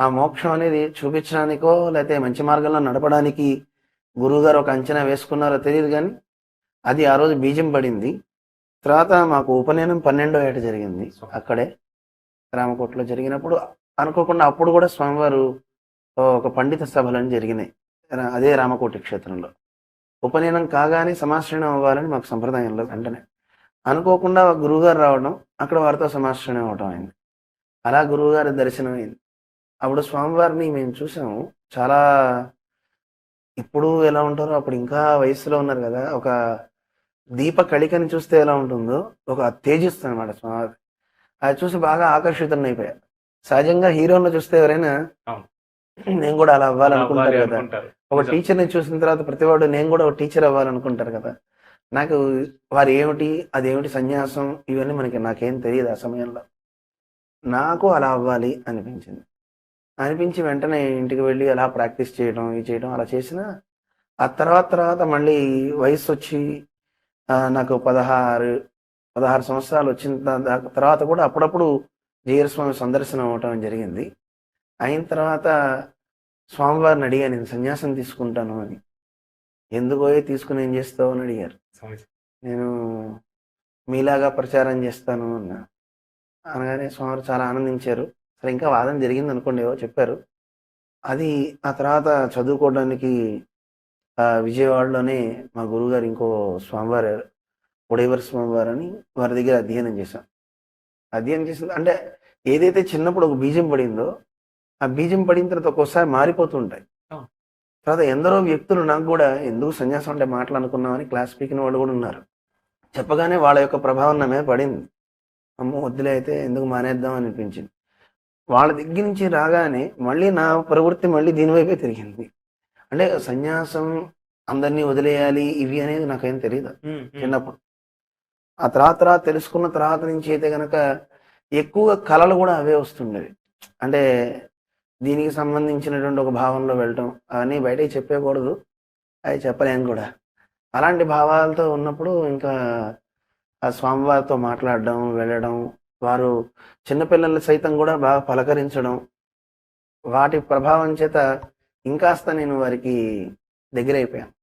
ఆ మోక్షం అనేది చూపించడానికో లేకపోతే మంచి మార్గంలో నడపడానికి గురువుగారు ఒక అంచనా వేసుకున్నారో తెలియదు కానీ అది ఆ రోజు బీజం పడింది. తర్వాత మాకు ఉపనయనం పన్నెండో ఏట జరిగింది అక్కడే రామకోటలో జరిగినప్పుడు. అనుకోకుండా అప్పుడు కూడా స్వామివారు ఒక పండిత సభలని జరిగినాయి. అదే రామకోటి క్షేత్రంలో. ఉపనయనం కాగానే సమాశ్రయణం అవ్వాలని మాకు సంప్రదాయంలో వెంటనే. అనుకోకుండా గురువుగారు రావడం అక్కడ వారితో సమాశ్రయణం అవడం అయింది. అలా గురువుగారి దర్శనం అయింది. అప్పుడు స్వామివారిని మేము చూసాము. చాలా ఇప్పుడు ఎలా ఉంటారో అప్పుడు ఇంకా వయసులో ఉన్నారు కదా ఒక దీప కళికని చూస్తే ఎలా ఉంటుందో ఒక తేజిస్తుంది అనమాట స్వామివారి. అది చూసి బాగా అయిపోయారు. సహజంగా హీరోలను చూస్తే ఎవరైనా. నేను కూడా అలా అవ్వాలనుకుంటారు అవ్వాలి కదా. ఒక. టీచర్ని చూసిన తర్వాత ప్రతివాడు నేను కూడా ఒక టీచర్ అవ్వాలనుకుంటారు కదా. నాకు వారు ఏమిటి అదేమిటి సన్యాసం ఇవన్నీ మనకి నాకేం తెలియదు ఆ సమయంలో. నాకు అలా అవ్వాలి అనిపించింది. అనిపించి వెంటనే ఇంటికి వెళ్ళి అలా ప్రాక్టీస్ చేయడం ఇది చేయడం అలా చేసిన ఆ తర్వాత తర్వాత మళ్ళీ వయసు వచ్చి నాకు పదహారు పదహారు సంవత్సరాలు వచ్చిన తర్వాత కూడా అప్పుడప్పుడు జీర స్వామి సందర్శనం అవటం జరిగింది. అయిన తర్వాత స్వామివారిని అడిగాను నేను సన్యాసం తీసుకుంటాను అని. ఎందుకో తీసుకుని ఏం చేస్తావు అని అడిగారు. నేను మీలాగా ప్రచారం చేస్తాను అన్నా. అనగానే స్వామి చాలా ఆనందించారు. సరే ఇంకా వాదన జరిగింది అనుకోండి ఏవో చెప్పారు. అది ఆ తర్వాత చదువుకోవడానికి ఆ, విజయవాడలోనే మా గురువుగారు ఇంకో స్వామివారు ఉడేవర్ స్వామివారు అని వారి దగ్గర అధ్యయనం చేశాం. అధ్యయనం చేసిన అంటే ఏదైతే చిన్నప్పుడు ఒక బీజం పడిందో ఆ బీజం పడిన తర్వాత ఒక్కోసారి మారిపోతుంటాయి. తర్వాత ఎందరో వ్యక్తులు నాకు కూడా ఎందుకు సన్యాసం అంటే మాటలు అనుకున్నామని క్లాస్ పీకిన వాళ్ళు కూడా ఉన్నారు. చెప్పగానే వాళ్ళ యొక్క ప్రభావం నా మీద పడింది. అమ్మో వద్దులే అయితే ఎందుకు మానేద్దాం అని అనిపించింది. వాళ్ళ దగ్గర నుంచి రాగానే మళ్ళీ నా ప్రవృత్తి మళ్ళీ దీనివైపే తిరిగింది. అంటే సన్యాసం అందరినీ వదిలేయాలి ఇవి అనేది నాకేం తెలియదు. చిన్నప్పుడు. ఆ తర్వాత తర్వాత తెలుసుకున్న తర్వాత నుంచి అయితే గనక ఎక్కువగా కళలు కూడా అవే వస్తుండేవి. అంటే దీనికి సంబంధించినటువంటి ఒక భావంలో వెళ్ళటం అవన్నీ బయటకి చెప్పేయకూడదు అవి చెప్పలేను కూడా. అలాంటి భావాలతో ఉన్నప్పుడు ఇంకా ఆ స్వామివారితో మాట్లాడడం వెళ్ళడం వారు చిన్నపిల్లల సైతం కూడా బాగా పలకరించడం వాటి ప్రభావం చేత ఇంకాస్త నేను వారికి దగ్గరైపోయాను.